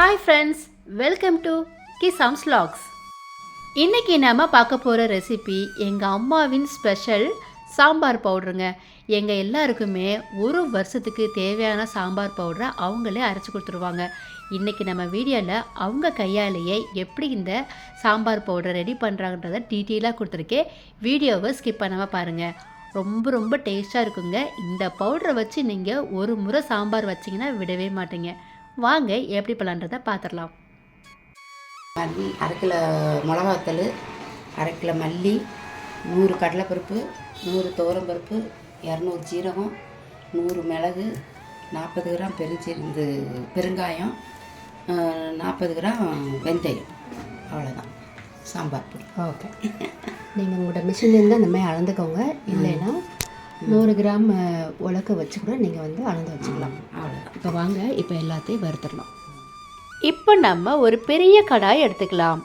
Hi friends welcome to கிசாம்ஸ் லாக்ஸ் இன்றைக்கி நம்ம பார்க்க போகிற ரெசிபி எங்கள் அம்மாவின் ஸ்பெஷல் சாம்பார் பவுடருங்க எங்கள் எல்லாருக்குமே ஒரு வருஷத்துக்கு தேவையான சாம்பார் பவுடரை அவங்களே அரைச்சி கொடுத்துருவாங்க. இன்றைக்கி நம்ம வீடியோவில் அவங்க கையாலேயே எப்படி இந்த சாம்பார் பவுடரை ரெடி பண்ணுறாங்கன்றத டீட்டெயிலாக கொடுத்துருக்கேன். வீடியோவை ஸ்கிப் பண்ணாமல் பாருங்கள் ரொம்ப ரொம்ப டேஸ்ட்டாக இருக்குங்க. இந்த பவுடரை வச்சு நீங்கள் ஒரு முறை சாம்பார் வச்சிங்கன்னா விடவே மாட்டீங்க. வாங்க எப்படி பண்ணலான்றதை பார்த்துடலாம். மல்லி அரை கிலோ மிளகாத்தூள் அரை கிலோ மல்லி நூறு கடலைப்பருப்பு நூறு துவரம்பருப்பு இரநூறு ஜீரகம் நூறு மிளகு நாற்பது கிராம் பெருஞ்சி இது பெருங்காயம் நாற்பது கிராம் வெந்தயம். அவ்வளோதான் சாம்பார் பொடி. ஓகே. நீங்கள் உங்களோட மிஷின்லேருந்து அந்த மாதிரி அளந்துக்கோங்க. இல்லைன்னா நூறு கிராம் உலக்க வச்சு கூட நீங்கள் வந்து அளந்து வச்சுக்கலாம். இப்போ வாங்க இப்போ எல்லாத்தையும் வறுத்துடலாம். இப்போ நம்ம ஒரு பெரிய கடாய் எடுத்துக்கலாம்.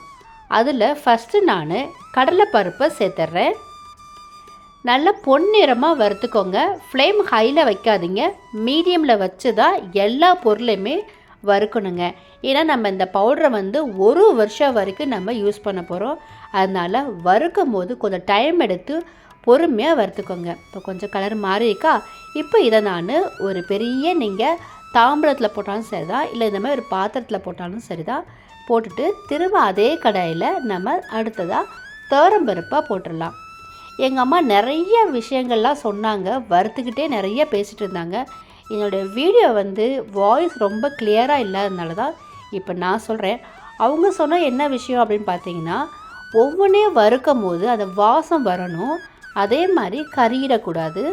அதில் ஃபஸ்ட்டு நான் கடலைப்பருப்பை சேர்த்துட்றேன் நல்லா பொன்னிறமாக வறுத்துக்கோங்க. ஃப்ளேம் ஹையில் வைக்காதீங்க. மீடியமில் வச்சு தான் எல்லா பொருளையுமே வறுக்கணுங்க. ஏன்னா நம்ம இந்த பவுடரை வந்து ஒரு வருஷம் வரைக்கும் நம்ம யூஸ் பண்ண போகிறோம் அதனால் வறுக்கும் போது கொஞ்சம் டைம் எடுத்து பொறுமையாக வறுத்துக்கோங்க. இப்போ கொஞ்சம் கலர் மாறி இருக்கா இப்போ இதை நான் ஒரு பெரிய நீங்கள் தாம்பரத்தில் போட்டாலும் சரிதான். இல்லை இந்த மாதிரி ஒரு பாத்திரத்தில் போட்டாலும் சரிதான். போட்டுட்டு திரும்ப அதே கடாயில் நம்ம அடுத்ததாக தோரம்பருப்பாக போட்டுடலாம். எங்கள் அம்மா நிறைய விஷயங்கள்லாம் சொன்னாங்க. வறுத்துக்கிட்டே நிறைய பேசிகிட்டு இருந்தாங்க. என்னுடைய வீடியோ வந்து வாய்ஸ் ரொம்ப கிளியராக இல்லாதனால தான் இப்போ நான் சொல்கிறேன் அவங்க சொன்ன என்ன விஷயம் அப்படின்னு பார்த்தீங்கன்னா ஒவ்வொன்றையும் வறுக்கும் போது அந்த வாசம் வரணும். அதே மாதிரி கறியிடக்கூடாது.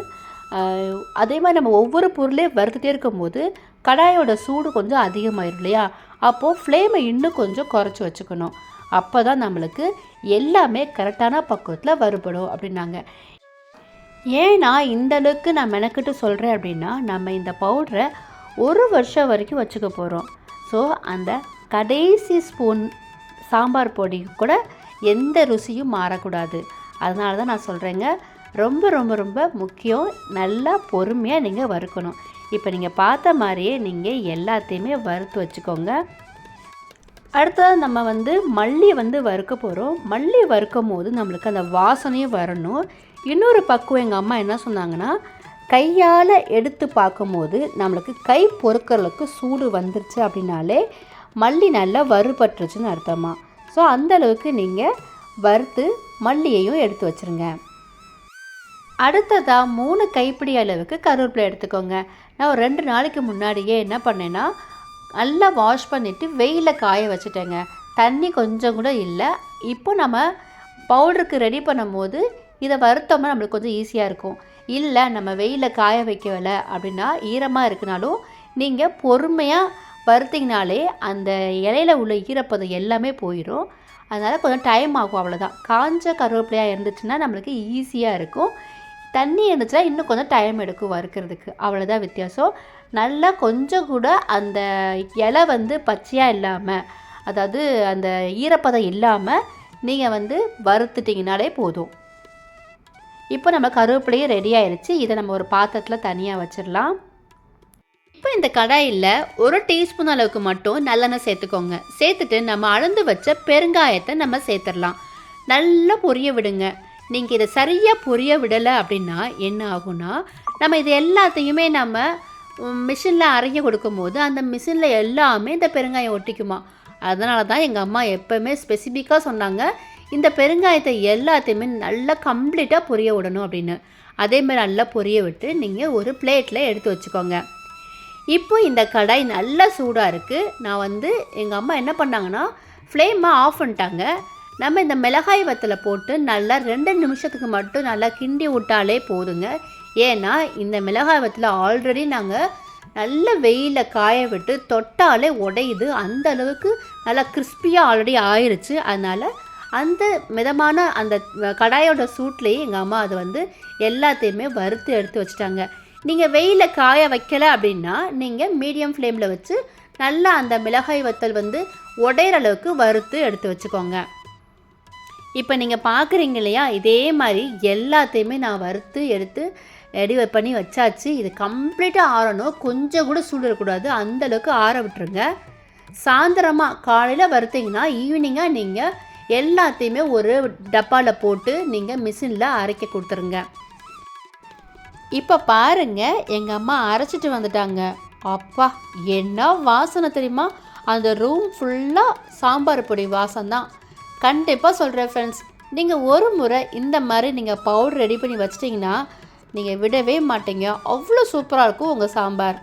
அதே மாதிரி நம்ம ஒவ்வொரு பொருளையும் வறுத்துட்டே இருக்கும்போது கடாயோட சூடு கொஞ்சம் அதிகமாயிரும் இல்லையா? அப்போது ஃப்ளேமை இன்னும் கொஞ்சம் குறைச்சி வச்சுக்கணும். அப்போ தான் நம்மளுக்கு எல்லாமே கரெக்டான பக்குவத்தில் வருபடும் அப்படின்னாங்க. ஏன்னா இந்த அளவுக்கு நான் மெனக்கிட்டு சொல்கிறேன் அப்படின்னா நம்ம இந்த பவுடரை ஒரு வருஷம் வரைக்கும் வச்சுக்க போகிறோம் ஸோ அந்த கடைசி ஸ்பூன் சாம்பார் பொடி கூட எந்த ருசியும் மாறக்கூடாது. அதனால தான் நான் சொல்கிறேங்க ரொம்ப ரொம்ப ரொம்ப முக்கியம். நல்லா பொறுமையாக நீங்கள் வறுக்கணும். இப்போ நீங்கள் பார்த்த மாதிரியே நீங்கள் எல்லாத்தையுமே வறுத்து வச்சுக்கோங்க. அடுத்தது நம்ம வந்து மல்லி வந்து வறுக்க போகிறோம் மல்லி வறுக்கும் போது நம்மளுக்கு அந்த வாசனையும் வரணும். இன்னொரு பக்குவம் எங்கள் அம்மா என்ன சொன்னாங்கன்னா கையால் எடுத்து பார்க்கும்போது நம்மளுக்கு கை பொறுக்கிறதுக்கு சூடு வந்துருச்சு அப்படின்னாலே மல்லி நல்லா வறுபட்டுருச்சுன்னு அர்த்தமாக ஸோ அந்த அளவுக்கு நீங்கள் வறுத்து மல்லியையும் எடுத்து வச்சுருங்க. அடுத்ததாக மூணு கைப்பிடி அளவுக்கு கருவேப்பிலை எடுத்துக்கோங்க. நான் ஒரு ரெண்டு நாளைக்கு முன்னாடியே என்ன பண்ணேன்னா நல்லா வாஷ் பண்ணிவிட்டு வெயிலில் காய வச்சுட்டேங்க. தண்ணி கொஞ்சம் கூட இல்லை. இப்போ நம்ம பவுடருக்கு ரெடி பண்ணும்போது இதை வறுத்தோம்னா நம்மளுக்கு கொஞ்சம் ஈஸியாக இருக்கும். இல்லை நம்ம வெயிலில் காய வைக்கல அப்படின்னா ஈரமாக இருக்குனாலும் நீங்கள் பொறுமையாக வறுத்திங்கனாலே அந்த இலையில உள்ள ஈரப்பதம் எல்லாமே போயிடும். அதனால் கொஞ்சம் டைம் ஆகும் அவ்வளோதான் காஞ்ச கருவேப்பிலையாக இருந்துச்சுன்னா நம்மளுக்கு ஈஸியாக இருக்கும். தண்ணி இருந்துச்சுன்னா இன்னும் கொஞ்சம் டைம் எடுக்கும் வறுக்கிறதுக்கு. அவ்வளோதான் வித்தியாசம். நல்லா கொஞ்சம் கூட அந்த இலை வந்து பச்சையாக இல்லாமல் அதாவது அந்த ஈரப்பதம் இல்லாமல் நீங்கள் வந்து வறுத்துட்டிங்கனாலே போதும். இப்போ நம்ம கருவேப்பிலையும் ரெடி ஆயிடுச்சு இதை நம்ம ஒரு பாத்திரத்தில் தனியாக வச்சிடலாம். இந்த கடாயில் ஒரு டீஸ்பூன் அளவுக்கு மட்டும் நல்லெண்ணெய் சேர்த்துக்கோங்க. சேர்த்துட்டு நம்ம அளந்து வச்ச பெருங்காயத்தை நம்ம சேர்த்துடலாம். நல்லா பொரிய விடுங்க. நீங்கள் இதை சரியாக பொரிய விடலை அப்படின்னா என்ன ஆகும்னா நம்ம இது எல்லாத்தையுமே நம்ம மிஷினில் அரைக்க கொடுக்கும்போது அந்த மிஷினில் எல்லாமே இந்த பெருங்காயம் ஒட்டிக்குமா. அதனால தான் எங்கள் அம்மா எப்போவுமே ஸ்பெசிஃபிக்காக சொன்னாங்க இந்த பெருங்காயத்தை எல்லாத்தையுமே நல்லா கம்ப்ளீட்டாக பொரிய விடணும் அப்படின்னு. அதே மாதிரி நல்லா பொரிய விட்டு நீங்கள் ஒரு பிளேட்டில் எடுத்து வச்சுக்கோங்க. இப்போ இந்த கடாய் நல்லா சூடாக இருக்குது நான் வந்து எங்கள் அம்மா என்ன பண்ணாங்கன்னா ஃப்ளேமை ஆஃப் பண்ணிட்டாங்க. நம்ம இந்த மிளகாய் வத்தில் போட்டு நல்லா ரெண்டு நிமிஷத்துக்கு மட்டும் நல்லா கிண்டி விட்டாலே போதுங்க. ஏன்னா இந்த மிளகாய் வத்தில் ஆல்ரெடி நாங்கள் நல்ல வெயிலில் காய விட்டு தொட்டாலே உடையுது. அந்த அளவுக்கு நல்லா கிறிஸ்பியாக ஆல்ரெடி ஆயிடுச்சு அதனால் அந்த மிதமான அந்த கடாயோட சூட்லேயே எங்கள் அம்மா அதை வந்து எல்லாத்தையுமே வறுத்து எடுத்து வச்சுட்டாங்க. நீங்கள் வெயிலில் காய வைக்கல அப்படின்னா நீங்கள் மீடியம் ஃப்ளேமில் வச்சு நல்லா அந்த மிளகாய் வத்தல் வந்து உடையிற அளவுக்கு வறுத்து எடுத்து வச்சுக்கோங்க. இப்போ நீங்கள் பார்க்குறீங்க இல்லையா? இதே மாதிரி எல்லாத்தையுமே நான் வறுத்து எடுத்து ரெடி பண்ணி வச்சாச்சு. இது கம்ப்ளீட்டாக ஆறணும். கொஞ்சம் கூட சூடிடக்கூடாது அந்தளவுக்கு அந்த அளவுக்கு ஆற விட்டுருங்க. சாயந்தரமாக காலையில் வறுத்தீங்கன்னா ஈவினிங்காக நீங்கள் எல்லாத்தையுமே ஒரு டப்பாவில் போட்டு நீங்கள் மிஷினில் அரைக்க கொடுத்துருங்க. இப்போ பாருங்க எங்கள் அம்மா அரைச்சிட்டு வந்துட்டாங்க. அப்பா என்ன வாசனை தெரியுமா? அந்த ரூம் ஃபுல்லாக சாம்பார் பொடி வாசம் தான். கண்டிப்பாக சொல்கிறேன் ஃப்ரெண்ட்ஸ் நீங்கள் ஒரு முறை இந்த மாதிரி நீங்கள் பவுடர் ரெடி பண்ணி வச்சிட்டிங்கன்னா நீங்கள் விடவே மாட்டீங்க. அவ்வளோ சூப்பராக இருக்கும் உங்கள் சாம்பார்.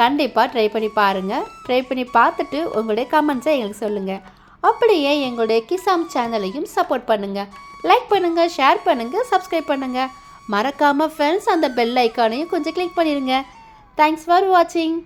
கண்டிப்பாக ட்ரை பண்ணி பாருங்கள் ட்ரை பண்ணி பார்த்துட்டு உங்களுடைய கமெண்ட்ஸை எங்களுக்கு சொல்லுங்கள் அப்படியே எங்களுடைய கிசாம் சேனலையும் சப்போர்ட் பண்ணுங்கள் லைக் பண்ணுங்கள் ஷேர் பண்ணுங்கள் சப்ஸ்கிரைப் பண்ணுங்கள் மறக்காமல் ஃப்ரெண்ட்ஸ் அந்த பெல் ஐக்கானையும் கொஞ்சம் கிளிக் பண்ணிடுங்க தேங்க்ஸ் ஃபார் வாட்சிங்